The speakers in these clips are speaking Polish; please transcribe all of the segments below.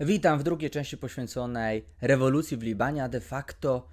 Witam w drugiej części poświęconej rewolucji w Libanie, a de facto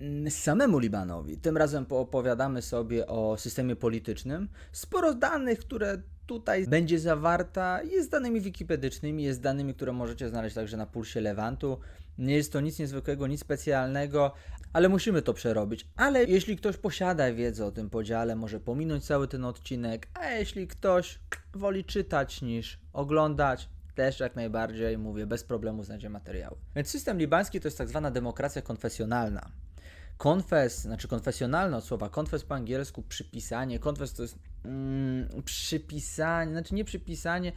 mm, samemu Libanowi. Tym razem poopowiadamy sobie o systemie politycznym. Sporo danych, które tutaj będzie zawarta, jest danymi wikipedycznymi, jest danymi, które możecie znaleźć także na pulsie Lewantu. Nie jest to nic niezwykłego, nic specjalnego, ale musimy to przerobić. Ale jeśli ktoś posiada wiedzę o tym podziale, może pominąć cały ten odcinek, a jeśli ktoś woli czytać niż oglądać, też jak najbardziej, mówię, bez problemu znajdzie materiały. Więc system libański to jest tak zwana demokracja konfesjonalna. Konfes, znaczy konfesjonalna od słowa konfes po angielsku, przypisanie. Konfes to jest mm, przypisanie, znaczy nie przypisanie,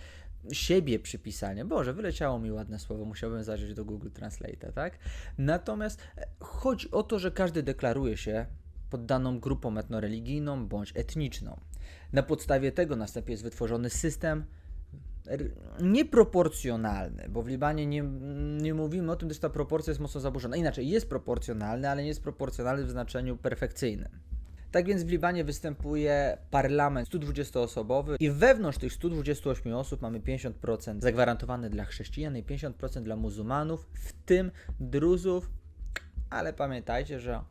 siebie przypisanie. Boże, wyleciało mi ładne słowo, musiałbym zajrzeć do Google Translate, tak? Natomiast e, chodzi o to, że każdy deklaruje się pod daną grupą etnoreligijną bądź etniczną. Na podstawie tego następnie jest wytworzony system nieproporcjonalny, bo w Libanie nie, nie mówimy o tym, że ta proporcja jest mocno zaburzona. Inaczej, jest proporcjonalny, ale nie jest proporcjonalny w znaczeniu perfekcyjnym. Tak więc w Libanie występuje parlament 120-osobowy i wewnątrz tych 128 osób mamy 50% zagwarantowane dla chrześcijan i 50% dla muzułmanów, w tym druzów, ale pamiętajcie, że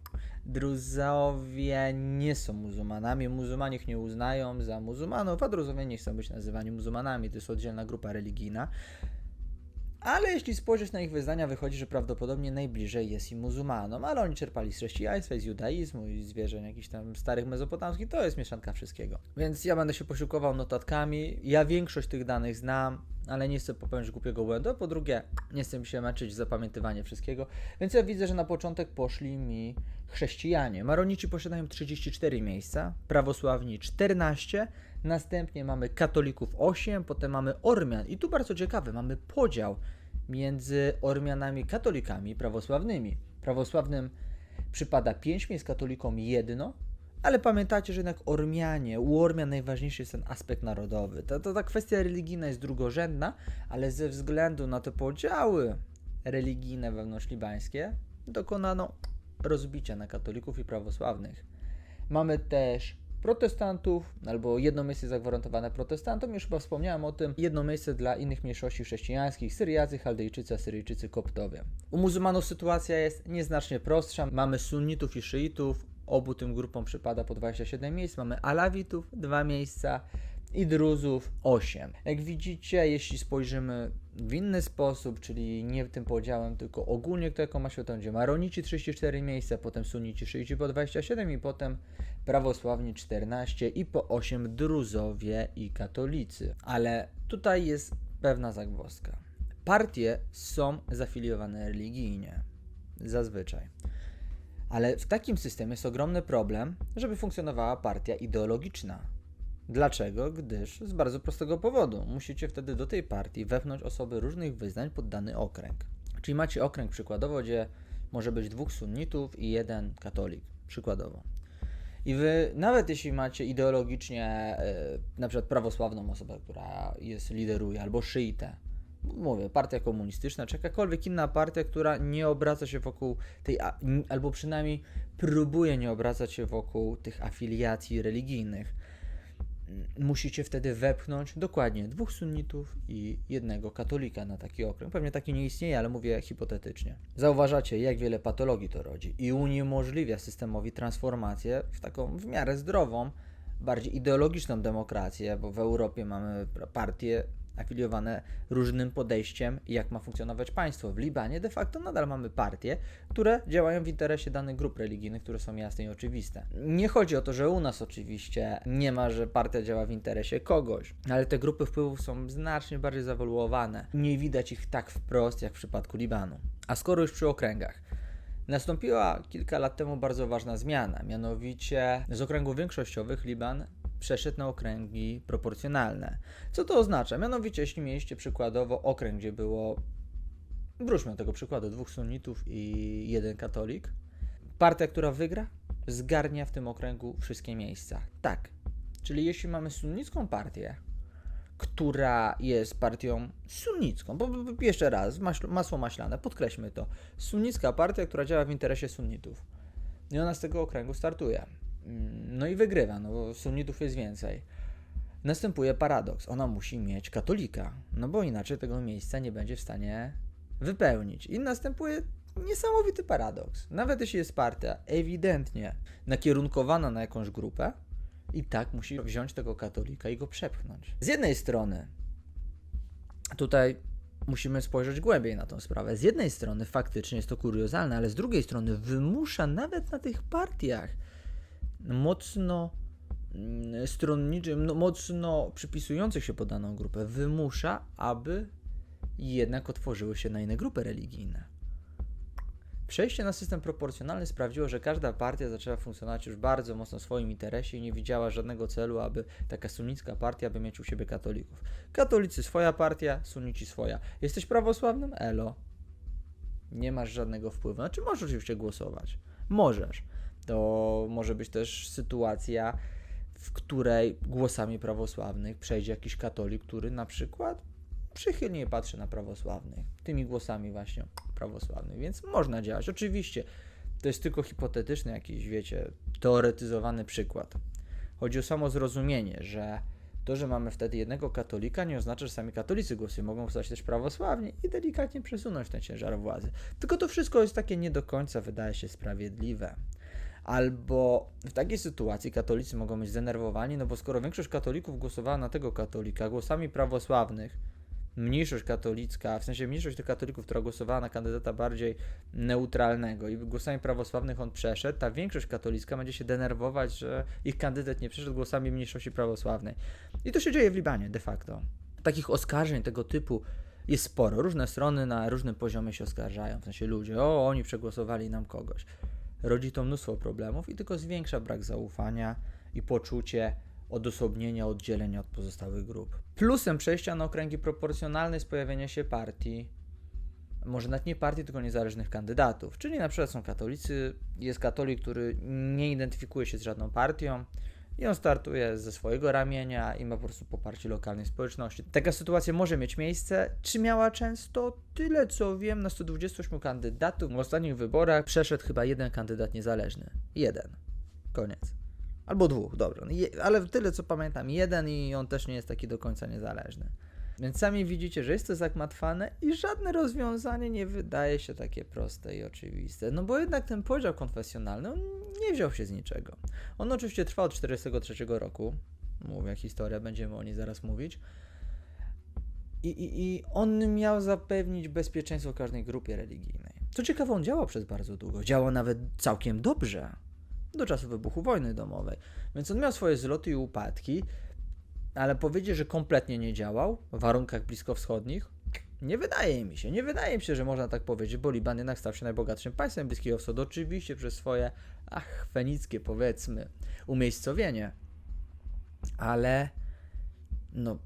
Druzowie nie są muzułmanami, muzułmanie ich nie uznają za muzułmanów, a druzowie nie chcą być nazywani muzułmanami, to jest oddzielna grupa religijna. Ale jeśli spojrzeć na ich wyznania, wychodzi, że prawdopodobnie najbliżej jest im muzułmanom, ale oni czerpali z chrześcijaństwa, z judaizmu i z wierzeń jakichś tam starych mezopotamskich, to jest mieszanka wszystkiego. Więc ja będę się posiłkował notatkami, ja większość tych danych znam, ale nie chcę popełnić głupiego błędu, a po drugie, nie chcę się męczyć w zapamiętywanie wszystkiego, więc ja widzę, że na początek poszli mi chrześcijanie. Maronici posiadają 34 miejsca, prawosławni 14, następnie mamy katolików 8, potem mamy Ormian i tu bardzo ciekawe, mamy podział między Ormianami katolikami prawosławnymi. Prawosławnym przypada 5 miejsc, katolikom jedno, ale pamiętajcie, że jednak Ormianie, u Ormian najważniejszy jest ten aspekt narodowy. To, to ta kwestia religijna jest drugorzędna, ale ze względu na te podziały religijne wewnątrzlibańskie dokonano rozbicia na katolików i prawosławnych. Mamy też protestantów, albo jedno miejsce zagwarantowane protestantom, już chyba wspomniałem o tym, jedno miejsce dla innych mniejszości chrześcijańskich, Syriacy, Chaldejczycy, Asyryjczycy, Koptowie. U muzułmanów sytuacja jest nieznacznie prostsza, mamy sunnitów i szyitów, obu tym grupom przypada po 27 miejsc, mamy alawitów, dwa miejsca, i druzów 8. Jak widzicie, jeśli spojrzymy w inny sposób, czyli nie tym podziałem, tylko ogólnie kto jaką ma światło, będzie Maronici 34 miejsca, potem Sunici 60 po 27 i potem prawosławni 14 i po 8 druzowie i katolicy. Ale tutaj jest pewna zagwozdka. Partie są zafiliowane religijnie. Zazwyczaj. Ale w takim systemie jest ogromny problem, żeby funkcjonowała partia ideologiczna Dlaczego? Gdyż z bardzo prostego powodu. Musicie wtedy do tej partii wepchnąć osoby różnych wyznań pod dany okręg. Czyli macie okręg przykładowo, gdzie może być dwóch sunnitów i jeden katolik. Przykładowo. I wy, nawet jeśli macie ideologicznie e, na przykład prawosławną osobę, która jest lideruje, albo szyitę, mówię, partia komunistyczna, czy jakakolwiek inna partia, która nie obraca się wokół tej, albo przynajmniej próbuje nie obracać się wokół tych afiliacji religijnych, musicie wtedy wepchnąć dokładnie dwóch sunnitów i jednego katolika na taki okręg. Pewnie taki nie istnieje, ale mówię hipotetycznie. Zauważacie, jak wiele patologii to rodzi i uniemożliwia systemowi transformację w taką w miarę zdrową, bardziej ideologiczną demokrację, bo w Europie mamy partię afiliowane różnym podejściem, jak ma funkcjonować państwo. W Libanie de facto nadal mamy partie, które działają w interesie danych grup religijnych, które są jasne i oczywiste. Nie chodzi o to, że u nas oczywiście nie ma, że partia działa w interesie kogoś, ale te grupy wpływów są znacznie bardziej zawoluowane. Nie widać ich tak wprost, jak w przypadku Libanu. A skoro już przy okręgach, Nastąpiła kilka lat temu bardzo ważna zmiana, mianowicie z okręgów większościowych Liban przeszedł na okręgi proporcjonalne. Co to oznacza? Mianowicie, jeśli mieliście przykładowo okręg, gdzie było, wróćmy do tego przykładu, dwóch sunnitów i jeden katolik, partia, która wygra, zgarnia w tym okręgu wszystkie miejsca. Tak. Czyli jeśli mamy sunnicką partię, która jest partią sunnicką, bo jeszcze raz, masło maślane, podkreślmy to, sunnicka partia, która działa w interesie sunnitów. I ona z tego okręgu startuje. Mm, no i wygrywa, no sunnitów jest więcej. następuje paradoks. Ona musi mieć katolika, no bo inaczej tego miejsca nie będzie w stanie wypełnić. I następuje niesamowity paradoks. Nawet jeśli jest partia ewidentnie nakierunkowana na jakąś grupę, i tak musi wziąć tego katolika i go przepchnąć. Z jednej strony, tutaj musimy spojrzeć głębiej na tą sprawę. Z jednej strony faktycznie jest to kuriozalne, ale z drugiej strony wymusza nawet na tych partiach mocno mm, stronniczym, no, mocno przypisujących się pod daną grupę, wymusza, aby jednak otworzyły się na inne grupy religijne. Przejście na system proporcjonalny sprawiło, że każda partia zaczęła funkcjonować już bardzo mocno w swoim interesie i nie widziała żadnego celu, aby taka sunnicka partia, by mieć u siebie katolików. Katolicy swoja partia, sunnici swoja. Jesteś prawosławnym? Elo. Nie masz żadnego wpływu. Znaczy możesz oczywiście głosować. Możesz. To może być też sytuacja, w której głosami prawosławnych przejdzie jakiś katolik, który na przykład przychylnie patrzy na prawosławnych, tymi głosami właśnie prawosławnych, więc można działać. Oczywiście to jest tylko hipotetyczny jakiś, wiecie, teoretyzowany przykład. Chodzi o samo zrozumienie, że to, że mamy wtedy jednego katolika, nie oznacza, że sami katolicy głosują. Mogą głosować też prawosławni i delikatnie przesunąć ten ciężar władzy. Tylko to wszystko jest takie nie do końca, wydaje się, sprawiedliwe. Albo w takiej sytuacji katolicy mogą być zdenerwowani, no bo skoro większość katolików głosowała na tego katolika głosami prawosławnych, mniejszość katolicka, w sensie mniejszość tych katolików, która głosowała na kandydata bardziej neutralnego i głosami prawosławnych on przeszedł, ta większość katolicka będzie się denerwować, że ich kandydat nie przeszedł głosami mniejszości prawosławnej. I to się dzieje w Libanie de facto. Takich oskarżeń tego typu jest sporo. Różne strony na różnym poziomie się oskarżają, w sensie ludzie, o, oni przegłosowali nam kogoś. Rodzi to mnóstwo problemów i tylko zwiększa brak zaufania i poczucie odosobnienia, oddzielenia od pozostałych grup. Plusem przejścia na okręgi proporcjonalne jest pojawienie się partii, może nawet nie partii, tylko niezależnych kandydatów. Czyli na przykład są katolicy, jest katolik, który nie identyfikuje się z żadną partią i on startuje ze swojego ramienia i ma po prostu poparcie lokalnej społeczności. Taka sytuacja może mieć miejsce. Czy miała często? Tyle co wiem, na 128 kandydatów w ostatnich wyborach przeszedł chyba jeden kandydat niezależny. Jeden. Koniec. Albo dwóch, dobrze. Je, ale tyle co pamiętam, jeden i on też nie jest taki do końca niezależny. Więc sami widzicie, że jest to zagmatwane i żadne rozwiązanie nie wydaje się takie proste i oczywiste. No bo jednak ten podział konfesjonalny on nie wziął się z niczego. On oczywiście trwał od 1943 roku. Mówię, historia, będziemy o niej zaraz mówić. I, i, I on miał zapewnić bezpieczeństwo każdej grupie religijnej. Co ciekawe, on działał przez bardzo długo. Działał nawet całkiem dobrze do czasu wybuchu wojny domowej. Więc on miał swoje zloty i upadki, ale powiedzieć, że kompletnie nie działał w warunkach bliskowschodnich, nie wydaje mi się. Nie wydaje mi się, że można tak powiedzieć, bo Liban jednak stał się najbogatszym państwem Bliskiego Wschodu, oczywiście przez swoje, ach, fenickie powiedzmy, umiejscowienie. Ale, no,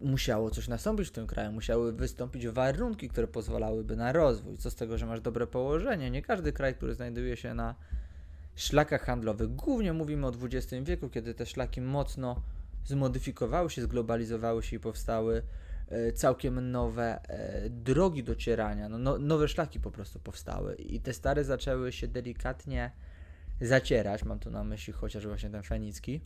musiało coś nastąpić w tym kraju, musiały wystąpić warunki, które pozwalałyby na rozwój. Co z tego, że masz dobre położenie? Nie każdy kraj, który znajduje się na szlakach handlowych. Głównie mówimy o XX wieku, kiedy te szlaki mocno zmodyfikowały się, zglobalizowały się i powstały e, całkiem nowe e, drogi docierania, no, no, nowe szlaki po prostu powstały i te stare zaczęły się delikatnie zacierać, mam tu na myśli chociaż właśnie ten fenicki,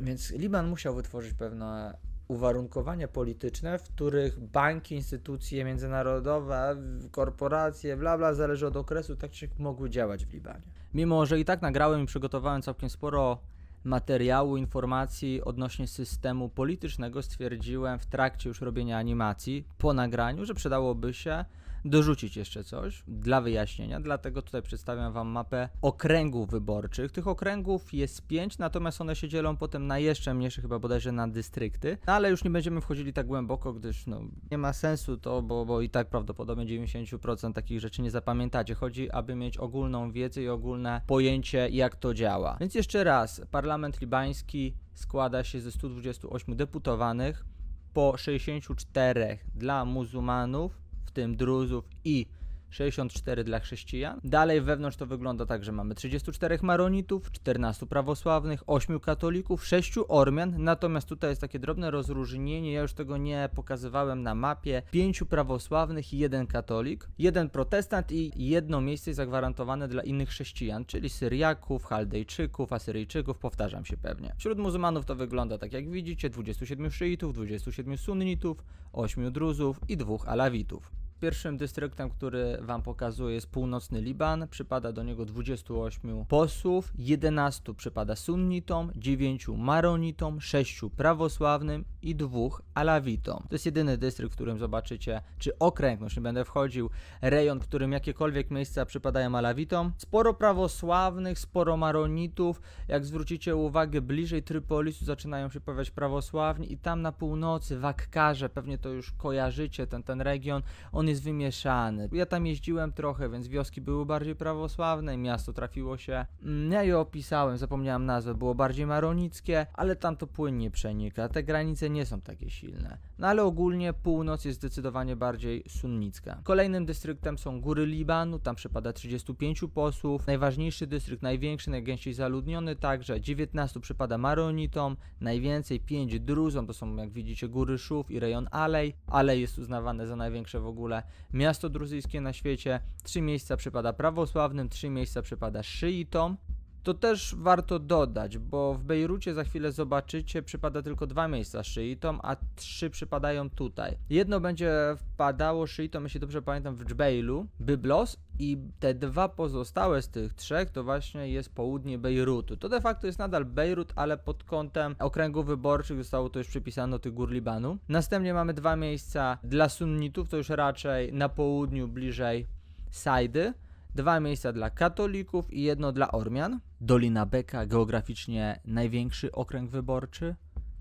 więc Liban musiał wytworzyć pewne uwarunkowania polityczne, w których banki, instytucje międzynarodowe, korporacje, bla bla, zależy od okresu, tak czy mogły działać w Libanie. Mimo, że i tak nagrałem i przygotowałem całkiem sporo materiału, informacji odnośnie systemu politycznego, stwierdziłem w trakcie już robienia animacji, po nagraniu, że przydałoby się dorzucić jeszcze coś dla wyjaśnienia, dlatego tutaj przedstawiam Wam mapę okręgów wyborczych. Tych okręgów jest pięć, natomiast one się dzielą potem na jeszcze mniejsze, chyba bodajże na dystrykty, no, ale już nie będziemy wchodzili tak głęboko, gdyż no, nie ma sensu to, bo, bo i tak prawdopodobnie 90% takich rzeczy nie zapamiętacie. Chodzi, aby mieć ogólną wiedzę i ogólne pojęcie, jak to działa. Więc jeszcze raz, parlament libański składa się ze 128 deputowanych, po 64 dla muzułmanów, w tym Druzów i 64 dla chrześcijan. Dalej wewnątrz to wygląda tak, że mamy 34 maronitów, 14 prawosławnych, 8 katolików, 6 ormian, natomiast tutaj jest takie drobne rozróżnienie, ja już tego nie pokazywałem na mapie, 5 prawosławnych i 1 katolik, jeden protestant i jedno miejsce zagwarantowane dla innych chrześcijan, czyli Syriaków, Chaldejczyków, Asyryjczyków, powtarzam się pewnie. Wśród muzułmanów to wygląda tak jak widzicie, 27 szyitów, 27 sunnitów, 8 druzów i 2 alawitów. Pierwszym dystryktem, który Wam pokazuję jest północny Liban. Przypada do niego 28 posłów, 11 przypada sunnitom, 9 maronitom, 6 prawosławnym i 2 alawitom. To jest jedyny dystrykt, w którym zobaczycie, czy okręg, no już nie będę wchodził, rejon, w którym jakiekolwiek miejsca przypadają alawitom. Sporo prawosławnych, sporo maronitów. Jak zwrócicie uwagę, bliżej Trypolisu zaczynają się pojawiać prawosławni i tam na północy, w Akkarze, pewnie to już kojarzycie, ten, ten region, on jest wymieszany. Ja tam jeździłem trochę, więc wioski były bardziej prawosławne, miasto trafiło się. mm, Ja je opisałem, zapomniałem nazwę, było bardziej maronickie, ale tam to płynnie przenika. Te granice nie są takie silne. No ale ogólnie północ jest zdecydowanie bardziej sunnicka. Kolejnym dystryktem są góry Libanu, tam przypada 35 posłów. Najważniejszy dystrykt, największy, najgęściej zaludniony także, 19 przypada maronitom, najwięcej 5 druzom, to są jak widzicie góry Szów i rejon Alej. Alej jest uznawane za największe w ogóle miasto druzyjskie na świecie. Trzy miejsca przypada prawosławnym, trzy miejsca przypada szyitom. To też warto dodać, bo w Bejrucie za chwilę zobaczycie, przypada tylko dwa miejsca szyitom, a trzy przypadają tutaj. Jedno będzie wpadało szyitom, jeśli dobrze pamiętam, w Dżbejlu, Byblos i te dwa pozostałe z tych trzech to właśnie jest południe Bejrutu. To de facto jest nadal Bejrut, ale pod kątem okręgów wyborczych zostało to już przypisane do tych gór Libanu. Następnie mamy dwa miejsca dla sunnitów, to już raczej na południu, bliżej Sajdy. Dwa miejsca dla katolików i jedno dla Ormian. Dolina Beka, geograficznie największy okręg wyborczy,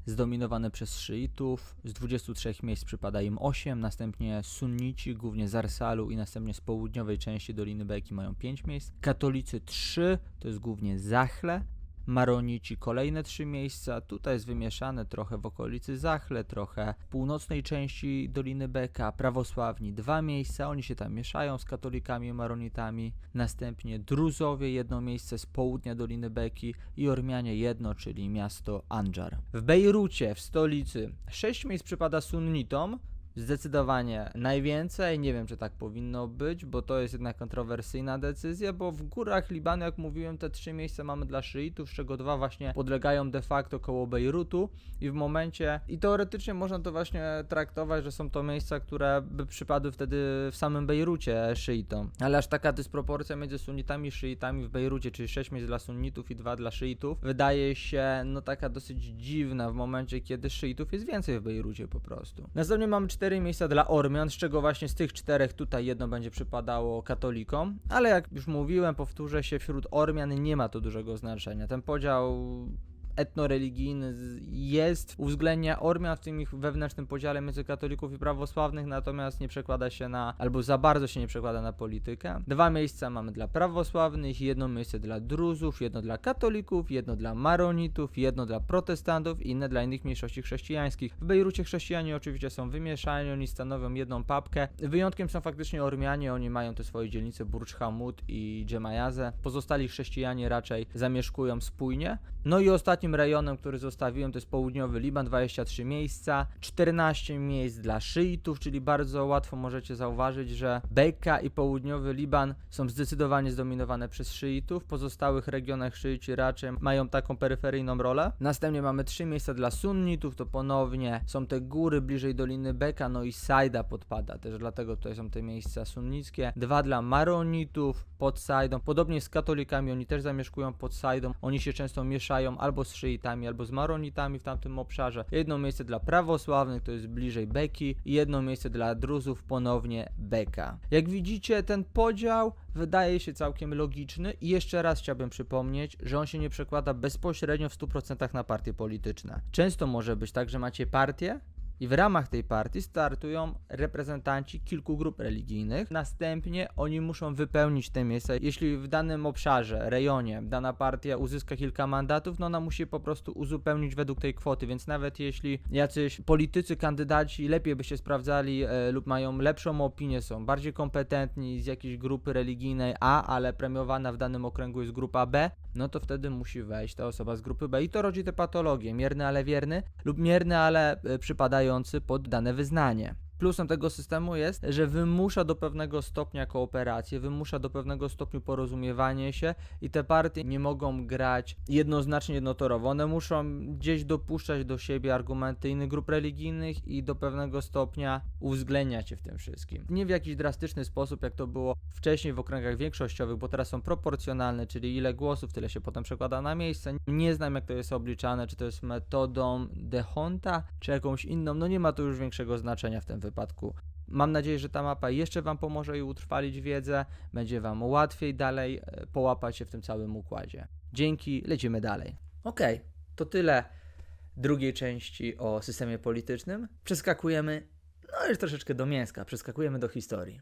zdominowany przez szyitów. Z 23 miejsc przypada im 8, następnie sunnici, głównie z Arsalu i następnie z południowej części Doliny Beki mają 5 miejsc. Katolicy 3, to jest głównie Zachle. Maronici kolejne trzy miejsca. Tutaj jest wymieszane trochę w okolicy Zachle, trochę w północnej części Doliny Beka. Prawosławni dwa miejsca, oni się tam mieszają z katolikami i maronitami. Następnie Druzowie jedno miejsce z południa Doliny Beki i Ormianie jedno, czyli miasto Anjar. W Bejrucie, w stolicy, sześć miejsc przypada sunnitom, Zdecydowanie najwięcej. Nie wiem, czy tak powinno być, bo to jest jednak kontrowersyjna decyzja, bo w górach Libanu, jak mówiłem, te trzy miejsca mamy dla szyitów, z czego dwa właśnie podlegają de facto koło Bejrutu i w momencie, i teoretycznie można to właśnie traktować, że są to miejsca, które by przypadły wtedy w samym Bejrucie szyitom. Ale aż taka dysproporcja między sunnitami i szyitami w Bejrucie, czyli sześć miejsc dla sunnitów i dwa dla szyitów, wydaje się no taka dosyć dziwna w momencie, kiedy szyitów jest więcej w Bejrucie po prostu. Następnie mamy cztery miejsca dla Ormian, z czego właśnie z tych czterech tutaj jedno będzie przypadało katolikom, ale jak już mówiłem, powtórzę się, wśród Ormian nie ma to dużego znaczenia. Ten podział etnoreligijny jest, uwzględnia Ormian w tym ich wewnętrznym podziale między katolików i prawosławnych, natomiast nie przekłada się na, albo za bardzo się nie przekłada na politykę. Dwa miejsca mamy dla prawosławnych, jedno miejsce dla druzów, jedno dla katolików, jedno dla maronitów, jedno dla protestantów i inne dla innych mniejszości chrześcijańskich. W Bejrucie chrześcijanie oczywiście są wymieszani, oni stanowią jedną papkę. Wyjątkiem są faktycznie Ormianie, oni mają te swoje dzielnice Burj Hamud i Dżemajaze. Pozostali chrześcijanie raczej zamieszkują spójnie. No i ostatnim rejonem, który zostawiłem, to jest południowy Liban, 23 miejsca, 14 miejsc dla szyitów, czyli bardzo łatwo możecie zauważyć, że Beka i południowy Liban są zdecydowanie zdominowane przez szyitów. W pozostałych regionach szyici raczej mają taką peryferyjną rolę. Następnie mamy trzy miejsca dla sunnitów, to ponownie są te góry bliżej Doliny Beka, no i Sajda podpada, też dlatego tutaj są te miejsca sunnickie. Dwa dla maronitów pod Sajdą, podobnie z katolikami, oni też zamieszkują pod Sajdą, oni się często mieszają albo szyitami, albo z maronitami w tamtym obszarze. Jedno miejsce dla prawosławnych, to jest bliżej Beki i jedno miejsce dla druzów, ponownie Beka. Jak widzicie, ten podział wydaje się całkiem logiczny i jeszcze raz chciałbym przypomnieć, że on się nie przekłada bezpośrednio w 100% na partie polityczne. Często może być tak, że macie partię, I w ramach tej partii startują reprezentanci kilku grup religijnych. Następnie oni muszą wypełnić te miejsca. Jeśli w danym obszarze, rejonie dana partia uzyska kilka mandatów, no ona musi po prostu uzupełnić według tej kwoty. Więc nawet jeśli jacyś politycy, kandydaci lepiej by się sprawdzali e, lub mają lepszą opinię, są bardziej kompetentni z jakiejś grupy religijnej A, ale premiowana w danym okręgu jest grupa B, no to wtedy musi wejść ta osoba z grupy B. I to rodzi te patologie, mierny, ale wierny lub mierny, ale e, przypadający pod dane wyznanie. Plusem tego systemu jest, że wymusza do pewnego stopnia kooperację, wymusza do pewnego stopnia porozumiewanie się i te partie nie mogą grać jednoznacznie, jednotorowo. One muszą gdzieś dopuszczać do siebie argumenty innych grup religijnych i do pewnego stopnia uwzględniać się w tym wszystkim. Nie w jakiś drastyczny sposób, jak to było wcześniej w okręgach większościowych, bo teraz są proporcjonalne, czyli ile głosów, tyle się potem przekłada na miejsce. Nie znam, jak to jest obliczane, czy to jest metodą Dehonta, czy jakąś inną. No nie ma to już większego znaczenia w tym wypadku. Mam nadzieję, że ta mapa jeszcze Wam pomoże i utrwalić wiedzę, będzie Wam łatwiej dalej e, połapać się w tym całym układzie. Dzięki, lecimy dalej. Okej, to tyle drugiej części o systemie politycznym. Przeskakujemy, no już troszeczkę do mięska, przeskakujemy do historii.